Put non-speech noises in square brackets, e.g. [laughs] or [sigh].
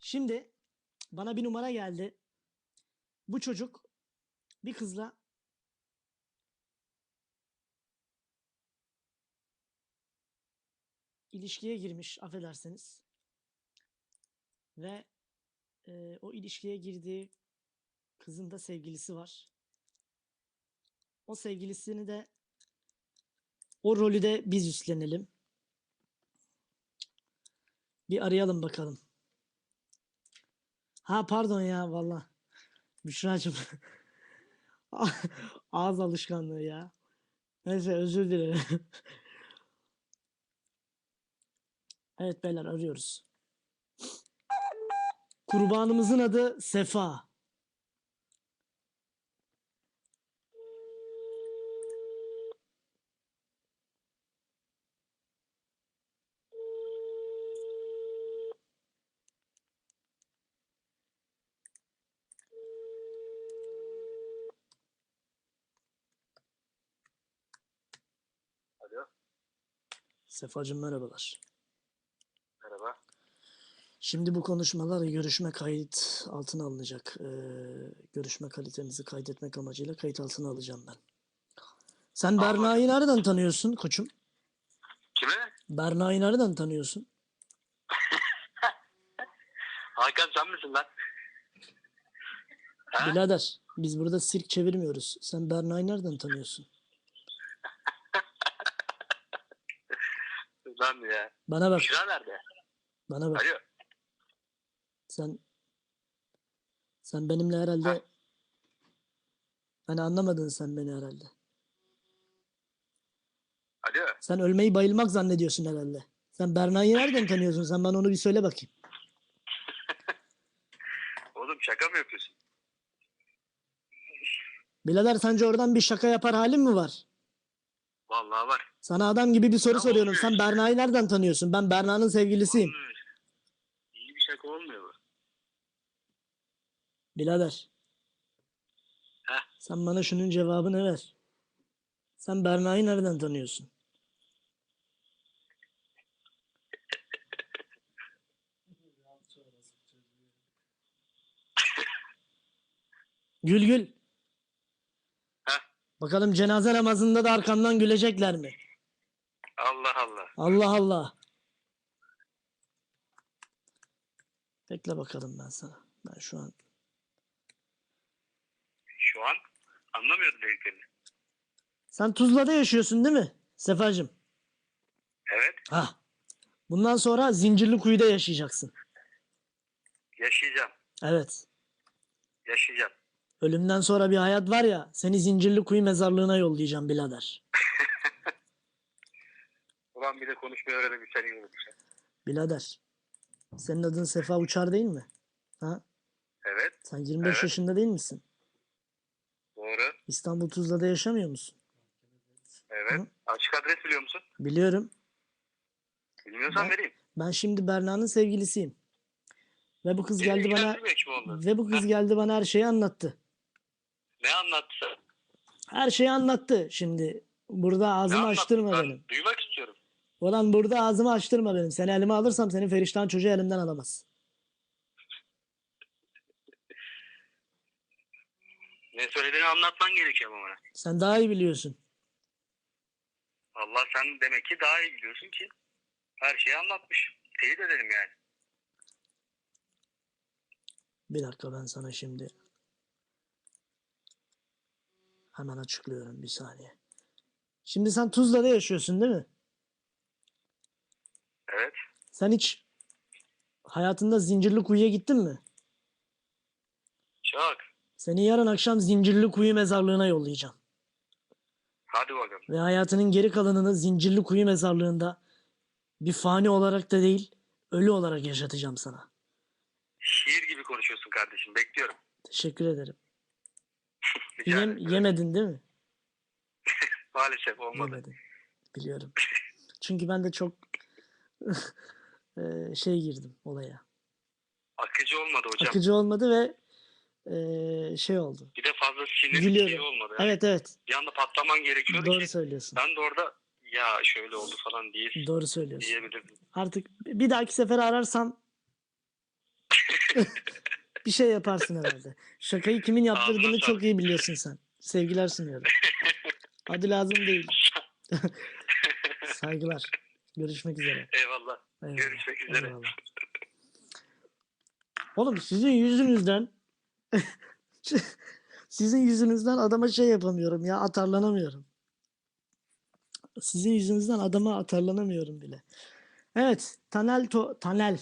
Şimdi bana bir numara geldi. Bu çocuk bir kızla ilişkiye girmiş affedersiniz. Ve e, o ilişkiye girdiği kızın da sevgilisi var. O sevgilisini de o rolü de biz üstlenelim. Bir arayalım bakalım. Ha pardon ya valla. Büşra'cığım. [laughs] Ağız alışkanlığı ya. Neyse özür dilerim. evet beyler arıyoruz. Kurbanımızın adı Sefa. Alo, Sefacığım merhabalar. merhaba. Şimdi bu konuşmalar görüşme kayıt altına alınacak. Ee, görüşme kalitemizi kaydetmek amacıyla kayıt altına alacağım ben. Sen Al Berna'yı nereden tanıyorsun koçum? Kimi? Berna'yı nereden tanıyorsun? [laughs] Hakan sen misin lan? Birader, biz burada sirk çevirmiyoruz. Sen Berna'yı nereden tanıyorsun? Lan ya. Bana bak, Büşra nerede? bana bak. Alo. Sen sen benimle herhalde Ha. hani anlamadın sen beni herhalde. Alo. Sen ölmeyi bayılmak zannediyorsun herhalde. Sen Berna'yı nereden tanıyorsun? Sen bana onu bir söyle bakayım. [laughs] Oğlum şaka mı yapıyorsun? Birader sence oradan bir şaka yapar halin mi var? Vallahi var. Sana adam gibi bir soru Ya soruyorum. Sen işte. Berna'yı nereden tanıyorsun? Ben Berna'nın sevgilisiyim. Olmuyor. İyi bir şaka olmuyor bu. Birader. Heh. Sen bana şunun cevabını ver. Sen Berna'yı nereden tanıyorsun? [laughs] Gül gül. Heh. Bakalım cenaze namazında da arkamdan gülecekler mi? Allah Allah. Allah Allah. Bekle bakalım ben sana. Ben şu an Şu an anlamıyordum dediklerini. Sen Tuzla'da yaşıyorsun değil mi? Sefacığım. Evet. Ha. Bundan sonra Zincirlikuyu'da yaşayacaksın. Yaşayacağım. Evet. Yaşayacağım. Ölümden sonra bir hayat var ya, seni Zincirlikuyu mezarlığına yollayacağım birader. [laughs] Ulan bir de konuşmayı öğrenelim sen iyi olmuş. Birader. Senin adın Sefa Uçar değil mi? Ha? Evet. Sen 25 Evet. yaşında değil misin? Doğru. İstanbul Tuzla'da yaşamıyor musun? Evet. Hı. Açık adres biliyor musun? Biliyorum. Bilmiyorsan Ben- vereyim. Ben şimdi Berna'nın sevgilisiyim. Ve bu kız geldi bana ve bu kız geldi bana her şeyi anlattı. Ne anlattı? Her şeyi anlattı. Şimdi burada ağzımı açtırma Ben benim. Duymak. Ulan burada ağzımı açtırma benim. Seni elime alırsam senin Feriştan çocuğu elimden alamaz. Ne söylediğini anlatman gerekiyor bana. Sen daha iyi biliyorsun. Allah sen demek ki daha iyi biliyorsun ki her şeyi anlatmış. Teyit edelim yani. Bir dakika ben sana şimdi hemen açıklıyorum bir saniye. Şimdi sen Tuzla'da yaşıyorsun değil mi? Evet. Sen hiç hayatında Zincirlikuyu'ya gittin mi? Çok. Seni yarın akşam Zincirlikuyu mezarlığına yollayacağım. Hadi bakalım. Ve hayatının geri kalanını Zincirlikuyu mezarlığında bir fani olarak da değil, ölü olarak yaşatacağım sana. Şiir gibi konuşuyorsun kardeşim. Bekliyorum. Teşekkür ederim. [laughs] Rica Yem, ederim. yemedin değil mi? [laughs] Maalesef olmadı. Yemedin. Biliyorum. Çünkü ben de çok [laughs] şey girdim olaya. Akıcı olmadı hocam. Akıcı olmadı ve şey oldu. Bir de fazla sinirli şey olmadı. Yani. Evet evet. Bir anda patlaman gerekiyordu Doğru ki söylüyorsun. ben de orada ya şöyle oldu falan diye Doğru söylüyorsun. diyebilirdim. Artık bir dahaki sefer ararsam [laughs] bir şey yaparsın herhalde. Şakayı kimin yaptırdığını çok iyi biliyorsun sen. Sevgiler sunuyorum. [laughs] Adı lazım değil. Saygılar. Görüşmek üzere. Eyvallah. Eyvallah. Görüşmek üzere. Eyvallah. Oğlum sizin yüzünüzden [laughs] sizin yüzünüzden adama şey yapamıyorum ya atarlanamıyorum. Sizin yüzünüzden adama atarlanamıyorum bile. Evet, Tanel to Tanel